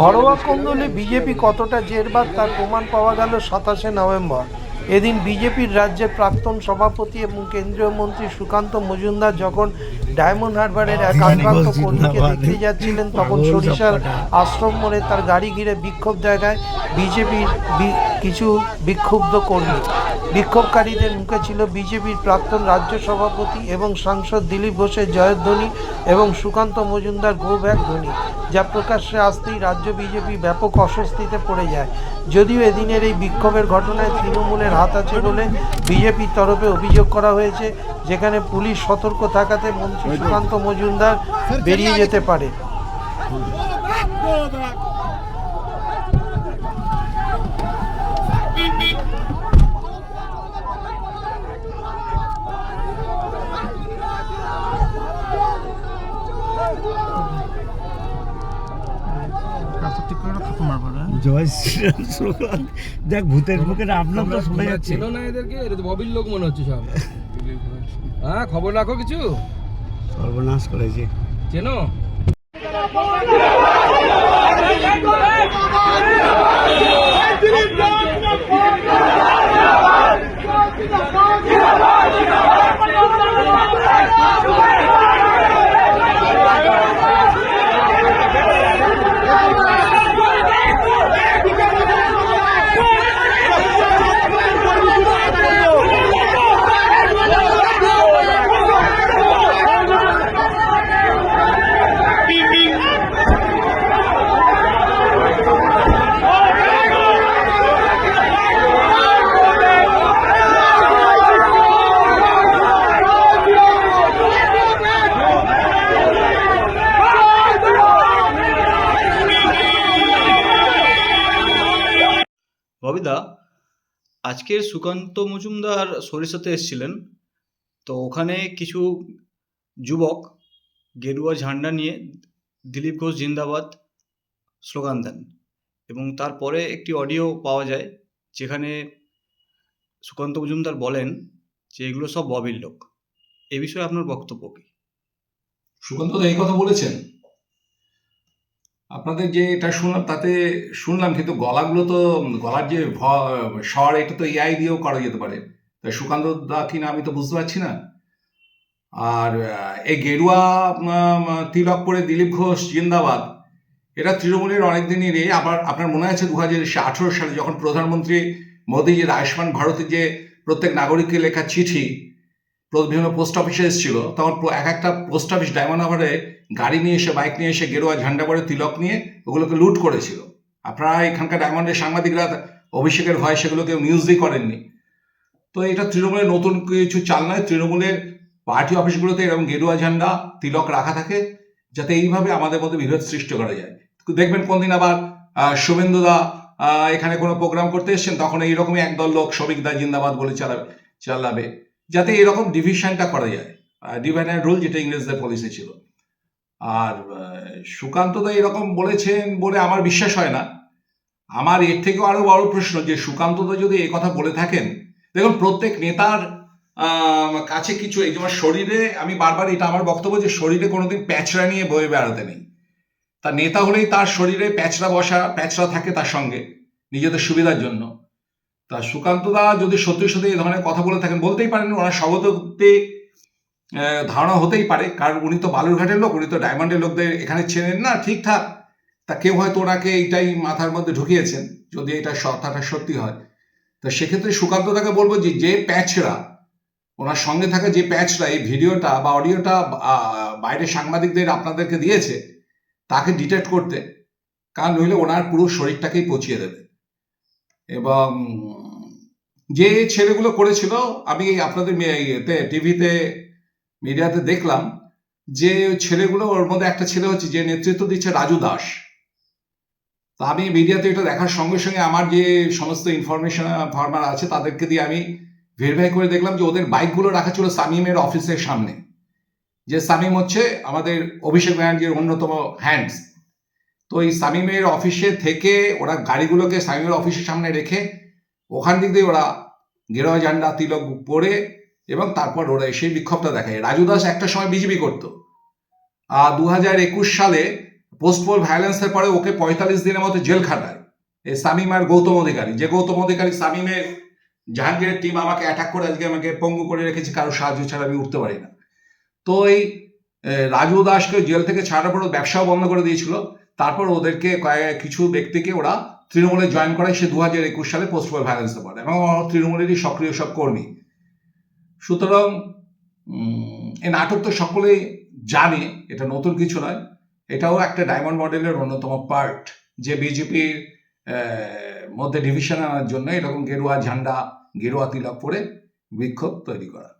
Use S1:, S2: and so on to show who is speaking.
S1: ঘরোয়া কোন্দলে বিজেপি কতটা জেরবার তার প্রমাণ পাওয়া গেল সাতাশে নভেম্বর। এদিন বিজেপির রাজ্যের প্রাক্তন সভাপতি এবং কেন্দ্রীয় মন্ত্রী সুকান্ত মজুমদার যখন ডায়মন্ড হারবারের এক আক্রান্ত কর্মীকে দেখতে যাচ্ছিলেন তখন সরিষার আশ্রম মোড়ে তার গাড়ি ঘিরে বিক্ষোভ জায়গায় বিজেপির কিছু বিক্ষুব্ধ কর্মী। বিক্ষোভকারীদের মুখে ছিল বিজেপির প্রাক্তন রাজ্য সভাপতি এবং সাংসদ দিলীপ ঘোষের জয়ধ্বনি এবং সুকান্ত মজুমদার গো ব্যাক ধ্বনি, যা প্রকাশ্যে আসতেই রাজ্য বিজেপি ব্যাপক অস্বস্তিতে পড়ে যায়। যদিও এদিনের এই বিক্ষোভের ঘটনায় তৃণমূলের হাত আছে বলে বিজেপির তরফে অভিযোগ করা হয়েছে, যেখানে পুলিশ সতর্ক থাকাতে মন্ত্রী সুকান্ত মজুমদার বেরিয়ে যেতে পারে।
S2: জয় শ্রীরাম স্লোগান দেখ ভূতের মুখের আপনার তো শোনা যাচ্ছে
S3: চেনো না এদেরকে এটা তো ববির লোক মনে হচ্ছে সব হ্যাঁ খবর রাখো কিছু
S2: সর্বনাশ করেছে
S3: চেনো
S4: ববিদা আজকের সুকান্ত মজুমদার সরিষাতে এসেছিলেন। তো ওখানে কিছু যুবক গেরুয়া ঝান্ডা নিয়ে দিলীপ ঘোষ জিন্দাবাদ স্লোগান দেন এবং তারপরে একটি অডিও পাওয়া যায় যেখানে সুকান্ত মজুমদার বলেন যে এগুলো সব ববির লোক। এ বিষয়ে আপনার বক্তব্য কি?
S5: সুকান্ত এই কথা বলেছেন। আপনাদের যে এটা শুনলাম, তাতে শুনলাম, কিন্তু গলাগুলো তো, গলার যে স্বর, এটা তো এআই দিয়েও করা যেতে পারে। তাই সুকান্ত দা কিনা আমি তো বুঝতে পারছি না। আর এই গেরুয়া তিলক পরে দিলীপ ঘোষ, জিন্দাবাদ। এটা তৃণমূলের অনেকদিনই রে আবার আপনার মনে আছে দু হাজার আঠেরো সালে যখন প্রধানমন্ত্রী মোদীজির আয়ুষ্মান ভারতের যে প্রত্যেক নাগরিককে লেখা চিঠি বিভিন্ন পোস্ট অফিসে এসেছিল। তখন এক একটা পোস্ট অফিস ডায়মন্ড গাড়ি নিয়ে এসে বাইক নিয়ে এসে গেরুয়া ঝান্ডা পরে তিলক নিয়ে ওগুলোকে লুট করেছিল। আপনারা এখানকার ডায়মন্ডের সাংবাদিকরা অভিষেকের ভয় সেগুলো কেউ নিউজই করেননি। তো এটা তৃণমূলের নতুন কিছু চাল নয়, তৃণমূলের পার্টি অফিসগুলোতে এরকম গেরুয়া, ঝান্ডা, তিলক রাখা থাকে, যাতে এইভাবে আমাদের মধ্যে বিরোধ সৃষ্টি করা যায়। দেখবেন কোনদিন আবার শুভেন্দুদা এখানে কোনো প্রোগ্রাম করতে এসছেন, তখন এইরকমই একদল লোক শ্রমিকদা জিন্দাবাদ বলে চালাবে চালাবে। যাতে এরকম ডিভিশনটা করা যায়। ডিভাইড রুল যেটা ইংরেজদের পলিসি ছিল। আর সুকান্ত দা এরকম বলেছেন বলে আমার বিশ্বাস হয় না। আমার এর থেকেও আরও বড় প্রশ্ন যে, সুকান্ত দা যদি এই কথা বলে থাকেন, দেখুন প্রত্যেক নেতার কাছে কিছু এই যেমন শরীরে, আমি বারবার এটা আমার বক্তব্য যে, শরীরে কোনোদিন প্যাচরা নিয়ে বয়ে বেড়াতে নেই। তার নেতা হলেই তার শরীরে প্যাচরা বসা প্যাচরা থাকে তার সঙ্গে নিজেদের সুবিধার জন্য। তা সুকান্ত দা যদি সত্যি সত্যি এই ধরনের কথা বলে থাকেন, বলতেই পারেন ওনার শব্দতে ধারণা হতেই পারে। কারণ উনি তো বালুরঘাটের লোক, উনি তো ডায়মন্ডের লোকদের এখানে চেনেন না, ঠিকঠাক। তা কেউ হয়তো ওনাকে এইটাই মাথার মধ্যে ঢুকিয়েছেন, যদি এটা কথাটা সত্যি হয়। তো সেক্ষেত্রে সুকান্ত দাকে বলব যে যে প্যাচরা, ওনার সঙ্গে থাকা যে প্যাচরা এই ভিডিওটা বা অডিওটা বাইরের সাংবাদিকদের আপনাদেরকে দিয়েছে, তাকে ডিটেক্ট করতে। কারণ নইলে ওনার পুরো শরীরটাকেই পচিয়ে দেবে। এবং যে ছেলেগুলো করেছিল, আমি আপনাদের টিভিতে, মিডিয়াতে দেখলাম যে ছেলেগুলো, ওর মধ্যে একটা ছেলে হচ্ছে যে নেতৃত্ব দিচ্ছে রাজু দাস। তা আমি মিডিয়াতে এটা দেখার সঙ্গে সঙ্গে আমার যে সমস্ত ইনফরমেশন ফার্মার আছে, তাদেরকে দিয়ে আমি ভেরিফাই করে দেখলাম যে ওদের বাইকগুলো রাখা ছিল সামিমের অফিসের সামনে। যে সামিম হচ্ছে আমাদের অভিষেক ব্যানার্জির অন্যতম হ্যান্ডস তো এই সামিমের অফিসে থেকে ওরা গাড়িগুলোকে সামিমের অফিসের সামনে রেখে ওখান থেকে ওরা গেরোয়া ঝান্ডা, তিলক পরে এবং তারপর ওরা সেই বিক্ষোভটা দেখায়। রাজু দাস একটা সময় বিজেপি করতো। আর দু হাজার একুশ সালে পোস্ট পোল ভায়োলেন্সের পরে ওকে পঁয়তাল্লিশ দিনের মতো জেল খাটায়। এই সামিম আর গৌতম অধিকারী। যে গৌতম অধিকারী সামিমের জাহাঙ্গীরের টিম আমাকে অ্যাটাক করে, আজকে আমাকে পঙ্গু করে রেখেছে, কারও সাহায্য ছাড়া আমি উঠতে পারি না। তো এই রাজু দাসকে জেল থেকে ছাড়ার পর ব্যবসাও বন্ধ করে দিয়েছিল। তারপর ওদেরকে কয়েক কিছু ব্যক্তিকে ওরা তৃণমূলে জয়েন করায় সে দু হাজার একুশ সালে পোস্ট পোল ভায়োলেন্সে পড়ে এবং তৃণমূলেরই সক্রিয় সব কর্মী। সুতরাং এ নাটক তো সকলেই জানে, এটা নতুন কিছু নয়। এটাও একটা ডায়মন্ড মডেলের অন্যতম পার্ট যে বিজেপির মধ্যে ডিভিশন আনার জন্য এরকম গেরুয়া ঝান্ডা, গেরুয়া তিলক পরে বিক্ষোভ তৈরি করা।